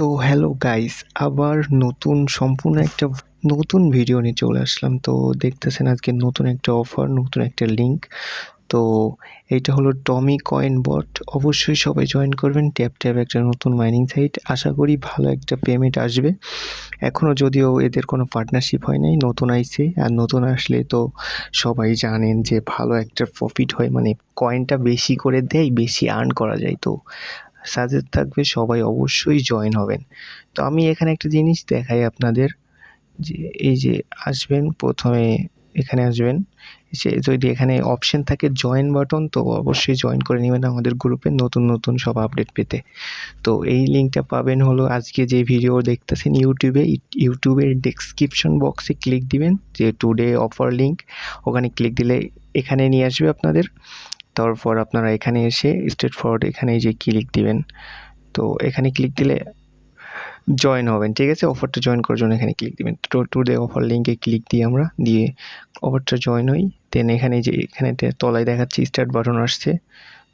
তো hello guys আবার নতুন, সম্পূর্ণ একটা নতুন ভিডিও নিয়ে চলে আসলাম। তো দেখতেছেন আজকে নতুন একটা অফার নতুন একটা লিঙ্ক তো এইটা হলো টমি কয়েন বট অবশ্যই সবাই জয়েন করবেন। ট্যাপ ট্যাপ একটা নতুন মাইনিং সাইট আশা করি ভালো একটা পেমেন্ট আসবে। এখনও যদিও এদের কোনো পার্টনারশিপ হয় নাই, নতুন আইছে। আর নতুন আসলে তো সবাই জানেন যে ভালো একটা প্রফিট হয়। মানে কয়েনটা বেশি করে দেয়, বেশি আর্ন করা যায়। তো সাজেস্ট থাকবে সবাই অবশ্যই জয়েন হবেন। তো আমি এখানে একটা জিনিস দেখাই আপনাদের যে এই যে আসবেন, প্রথমে এখানে আসবেন সে যদি এখানে অপশন থাকে জয়েন বাটন তো অবশ্যই জয়েন করে নেবেন আমাদের গ্রুপে নতুন নতুন সব আপডেট পেতে। তো এই লিঙ্কটা পাবেন হলো আজকে যে ভিডিও দেখতেছেন ইউটিউবে ইউটিউবের ডেসক্রিপশন বক্সে ক্লিক দিবেন, যে টুডে অফার লিঙ্ক ওখানে ক্লিক দিলে এখানে নিয়ে আসবে আপনাদের। তারপর আপনারা এখানে এসে স্ট্রেট ফরওয়ার্ড এখানে যে ক্লিক দিবেন। তো এখানে ক্লিক দিলে জয়েন হবেন, ঠিক আছে? অফারটা জয়েন করার জন্য এখানে ক্লিক দিবেন। তো টুডে অফার লিঙ্কে ক্লিক দিই আমরা দিয়ে অফারটা জয়েন হই। দেন এখানে যে এখানে তলায় দেখাচ্ছে স্টার্ট বাটন আসছে।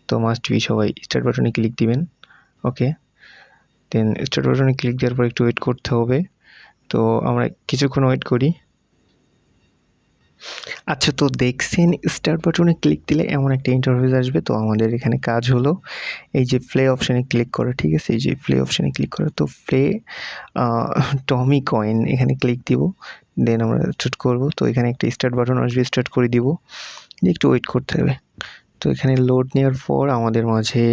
তো মাস্ট বি সবাই স্টার্ট বাটনে ক্লিক দিবেন। ওকে দেন স্টার্ট বাটনে ক্লিক দেওয়ার পর একটু ওয়েট করতে হবে। তো আমরা কিছুক্ষণ ওয়েট করি। আচ্ছা তো দেখছেন স্টার্ট বাটনে ক্লিক দিলে এমন একটা ইন্টারফেস আসবে। তো আমাদের এখানে কাজ হলো। এই যে প্লে অপশানে ক্লিক করা, ঠিক আছে? এই যে প্লে অপশানে ক্লিক করা, তো প্লে টমি কয়েন এখানে ক্লিক দিব। দেন আমরা স্টার্ট করব। তো এখানে একটা স্টার্ট বাটন আসবে স্টার্ট করে দিব। একটু ওয়েট করতে হবে। তো এখানে লোড নেওয়ার পর আমাদের মাঝে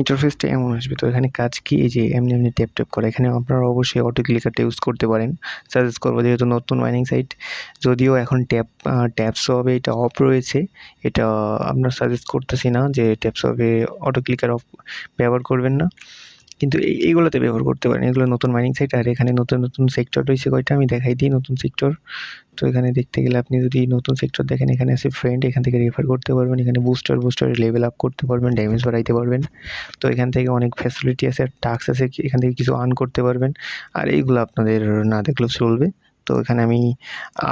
ইন্টারফেসটা এমন আসবে। তো এখানে কাজ কি? এই যে এমনি এমনি ট্যাপ ট্যাপ করে। এখানে আপনারা অবশ্যই অটো ক্লিকারটা ইউজ করতে পারেন। সাজেস্ট করব, যেহেতু নতুন মাইনিং সাইট যদিও এখন ট্যাপ ট্যাপস হবে এটা অফ রয়েছে। এটা আপনার সাজেস্ট করতেছি না যে ট্যাপস হবে অটো ক্লিকার অফ ব্যবহার করবেন না। কিন্তু এইগুলোতে ব্যবহার করতে পারেন। এগুলো নতুন মাইনিং সাইট আর এখানে নতুন নতুন সেক্টর রয়েছে কয়টা? আমি দেখাই দিই নতুন সেক্টর তো এখানে দেখতে গেলে আপনি যদি নতুন সেক্টর দেখেন, এখানে আছে ফ্রেন্ড এখান থেকে রেফার করতে পারবেন। এখানে বুস্টার বুস্টার লেভেল আপ করতে পারবেন ড্যামেজ বাড়াইতে পারবেন। তো এখান থেকে অনেক ফ্যাসিলিটি আছে টাস্ক আছে এখান থেকে কিছু আর্ন করতে পারবেন। আর এইগুলো আপনাদের না দেখলেও চলবে। তো এখানে আমি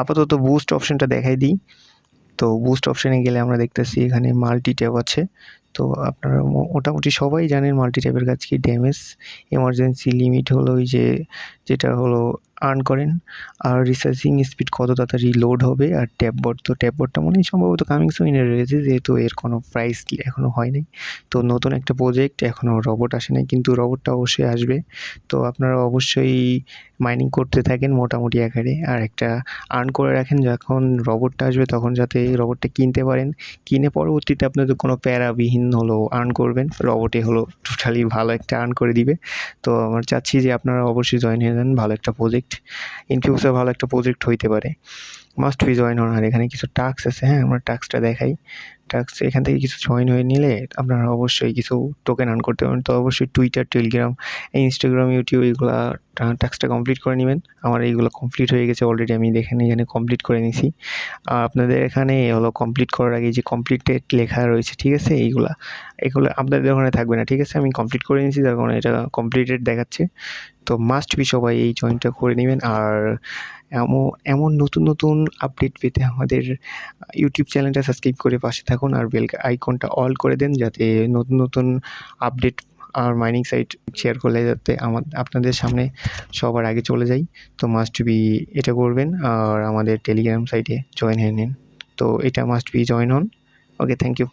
আপাতত বুস্ট অপশানটা দেখাই দিই। তো বুস্ট অপশানে গেলে আমরা দেখতেছি এখানে মাল্টি ট্যাব আছে। তো আপনারা মোটামুটি সবাই জানেন মাল্টি ট্যাবের কাজ কি? ড্যামেজ এমার্জেন্সি লিমিট হলো ওই যে, যেটা হলো আর্ন করেন। আর রিসার্চিং স্পিড কত তাড়াতাড়ি লোড হবে? আর ট্যাববোর্ড তো ট্যাববোর্ডটা মনে হয় সম্ভবত কামিং সুইনে রয়েছে যেহেতু এর কোনো প্রাইস এখনও হয়নি তো নতুন একটা প্রজেক্ট এখনও রবট আসে নাই, কিন্তু রবটটা অবশ্যই আসবে। তো আপনারা অবশ্যই মাইনিং করতে থাকেন মোটামুটি আকারে। আর একটা আর্ন করে রাখেন, যখন রবটটা আসবে, তখন যাতে রবটটা কিনতে পারেন। কিনে পরবর্তীতে আপনাদের কোনো প্যারাবিহীন হলো আর্ন করবেন। রবটে হলো টোটালি ভালো একটা আর্ন করে দিবে। তো আমার চাচ্ছি যে আপনারা অবশ্যই জয়েন হয়ে যান, ভালো একটা প্রজেক্ট ইন ফিউচার ভালো একটা প্রজেক্ট হইতে পারে। মাস্ট বি জয়েন হন আর এখানে কিছু টাক্স আছে হ্যাঁ আমরা টাস্কটা দেখাই। টাক্স এখান থেকে কিছু জয়েন হয়ে নিলে আপনারা অবশ্যই কিছু টোকেন আর্ন করতে পারেন তো অবশ্যই টুইটার টেলিগ্রাম ইনস্টাগ্রাম ইউটিউব এইগুলো টাস্কটা কমপ্লিট করে নেবেন। আমার এইগুলো কমপ্লিট হয়ে গেছে অলরেডি আমি দেখেন এখানে কমপ্লিট করে নিছি। আর আপনাদের এখানে হলো কমপ্লিট করার আগে যে কমপ্লিটেড লেখা রয়েছে, ঠিক আছে, এইগুলা, এগুলো আপনাদের ওখানে থাকবে না, ঠিক আছে? আমি কমপ্লিট করে নিয়েছি তার কারণে এটা কমপ্লিটেড দেখাচ্ছে। তো মাস্ট বি সবাই এই জয়েনটা করে নেবেন। আর এমন এমন নতুন নতুন আপডেট পেতে আমাদের ইউটিউব চ্যানেলটা সাবস্ক্রাইব করে পাশে থাকুন আর বেল আইকনটা অল করে দেন যাতে নতুন নতুন আপডেট আর মাইনিং সাইট শেয়ার করলে যাতে আমার, আপনাদের সামনে সবার আগে চলে যাই। তো মাস্ট বি এটা করবেন আর আমাদের টেলিগ্রাম সাইটে জয়েন হয়ে নিন। তো এটা মাস্ট বি জয়েন হন ওকে থ্যাংক ইউ